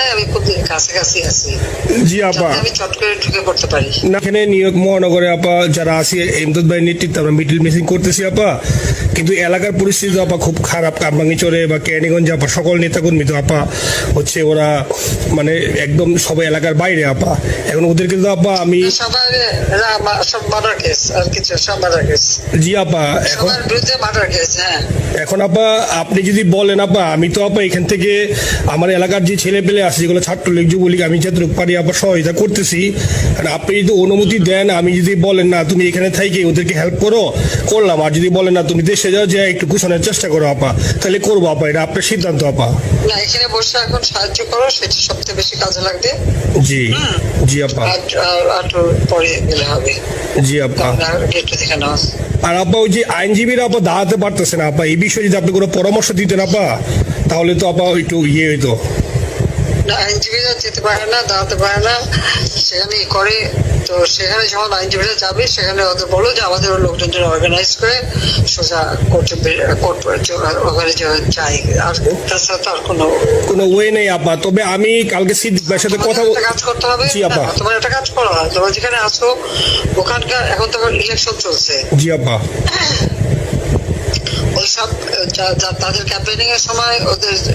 নাই আমি খুব কাছাকাছি আছি। জি আপা। আমি চট করে ঢুকে পড়তে পারি। না এখানে নিউ মহানগরে আপা যারা আছি এমদাদ ভাই নেতৃত্বে আমরা মিডিল মিসিং করতেছি আপা। কিন্তু এলাকার পরিস্থিতি আপা খুব খারাপ। কামরাঙ্গিচরে বা ক্যানিগঞ্জে আপা সকল নেতাকর্মী তো আপা হচ্ছে ওরা মানে একদম সবাই এলাকার বাইরে আপা। এখন ওদেরকে তো আপা আমি সবার সব মার্ডার কেস আর কিছু সব মার্ডার কেস জি আপা এখন বিরুদ্ধে মার্ডার কেস হ্যাঁ। এখন আপা আপনি যদি বলেন আপা আমি তো আপা এখান থেকে আমার এলাকার যে ছেলে পেলে আছে যেগুলো ছাত্রলীগ যুবলীগ আমি যতটুকু পারি আপা সহায়তা করতেছি। আর আপনি যদি অনুমতি দেন আমি যদি বলেন না তুমি এখানে থাকি ওদেরকে হেল্প করো করলাম। আর যদি বলেন না তুমি দেশে যাও যে একটু কুশনের চেষ্টা করো আপা তাহলে করব আপা। এটা আপনার সিদ্ধান্ত আপা। না এখানে বসে এখন সাহায্য করো সেটা সবচেয়ে বেশি কাজে লাগবে। জি জি আপা। পরে গেলে হবে। জি আপা। আর আপা ওই যে আইনজীবীরা আপা দাঁড়াতে পারতেছে না আপা। এই বিষয়ে যদি আপনি কোনো পরামর্শ দিতেন আপা তাহলে তো আপা একটু ইয়ে হইতো। আইনজীবীরা যেতে পারে না দাঁড়াতে পারে না। সেখানে করে। তো সেখানে যখন আইনজীবীরা যাবে সেখানে ওদের বলো যে আমাদের লোকজন যেন অর্গানাইজ করে সোজা কোর্টে কোর্ট ওখানে যাই আর তাছাড়া কোনো কোনো ওয়ে নেই আপা তবে আমি কালকে সাথে কথা কাজ করতে হবে। তোমার একটা কাজ করো। না তোমার যেখানে আছো ওখানকার এখন তো ইলেকশন চলছে। জি আপা ওই সব যা- যা- তাদের ক্যাম্পেনিং এর সময় ওদের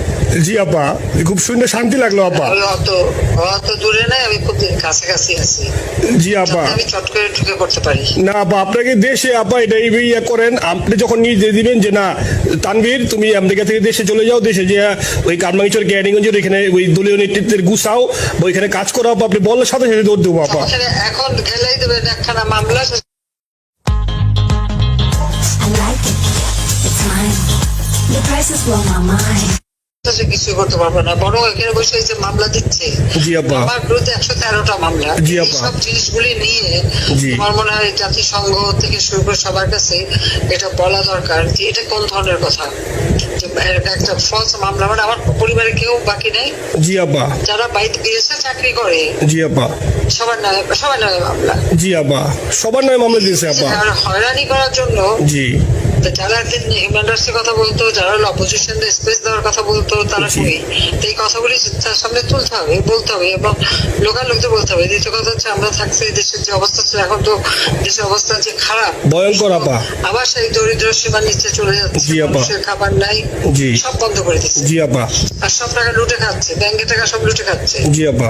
জি আপা। খুব শুনে শান্তি লাগল আপা। অত দূরে নাই আমি খুব কাছাকাছি আছি। জি আপা। আমি চট করে ঢুকে পড়তে পারি। না আপা আপনাকে দেশে আপা এটা ইয়ে করেন আপনি যখন নিজে দিবেন যে না তানভীর তুমি আমেরিকা থেকে দেশে চলে যাও দেশে যে ওই কারমাঙ্গিচর ক্যারিগঞ্জের এখানে ওই দলীয় নেতৃত্বের গুছাও ওইখানে কাজ করো আপা আপনি বললে সাথে সাথে দৌড় দেবো আপা। এখন গেলেই দেবেন একখানা মামলা. The prices blow my mind. সে করতে পারবে না। বরং এখানে বসে যে মামলা দিচ্ছে আমার বিরুদ্ধে একশো তেরোটা মামলা। জি এই আপা। সব জিনিসগুলি নিয়ে আমার মনে হয় জাতিসংঘ থেকে শুরু করে সবার কাছে এটা বলা দরকার যে এটা কোন ধরনের কথা? একটা ফলস মামলা মানে আমার পরিবারে কেউ বাকি নেই? জি আপা। যারা বাইরে গিয়েছে চাকরি করে জি আপা। সবার নামে সবার নামে মামলা। জি আপা। সবার নয় মামলা দিয়েছে হয়রানি করার জন্য জি। যারা হিউম্যান রাইটস কথা বলতো যারা অপোজিশন স্পেস দেওয়ার কথা বলতো তো তারা। কই? তো এই কথাগুলি তার সামনে তুলতে হবে বলতে হবে এবং লোকাল লোকদের বলতে হবে। দ্বিতীয় কথা হচ্ছে আমরা থাকছি দেশের যে অবস্থা ছিল এখন তো দেশের অবস্থা যে খারাপ ভয়ঙ্কর আপা। আবার সেই দরিদ্র সীমার নিচে চলে যাচ্ছে। মানুষের খাবার নাই। সব বন্ধ করে দিচ্ছে। জি আপা। আর সব টাকা লুটে খাচ্ছে ব্যাংকের টাকা সব লুটে খাচ্ছে। জি আপা।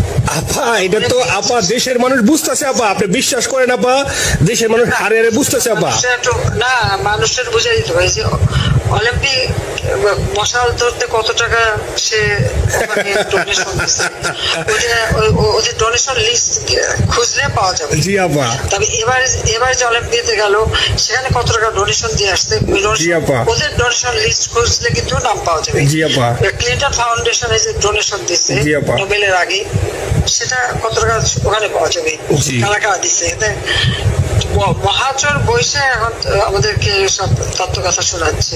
আপা, এটা তো আপা, দেশের মানুষ বুঝতেছে আপা, আপনি বিশ্বাস করেন আপা, দেশের মানুষ হারে হারে বুঝতেছে আপা। না, মানুষের বুঝে দিতে হয়েছে অলিম্পিক মশাল ধরতে কত টাকা সে ডোনেশন ওদের ডোনেশন লিস্ট খুঁজলে পাওয়া যাবে। জি আপা। তবে এবার এবার যে অলিম্পিয়াতে গেল সেখানে কত টাকা ডোনেশন দিয়ে আসছে? জি আপা। ওদের ডোনেশন লিস্ট খুঁজলে কিন্তু নাম পাওয়া যাবে। জি আপা। ক্লিন্টন ফাউন্ডেশনে যে ডোনেশন দিচ্ছে। নোবেলের আগে সেটা কত টাকা ওখানে পাওয়া যাবে। কারা কারা দিচ্ছে মহাচর বৈশে এখন আমাদেরকে সব তত্ত্ব কথা শোনাচ্ছে।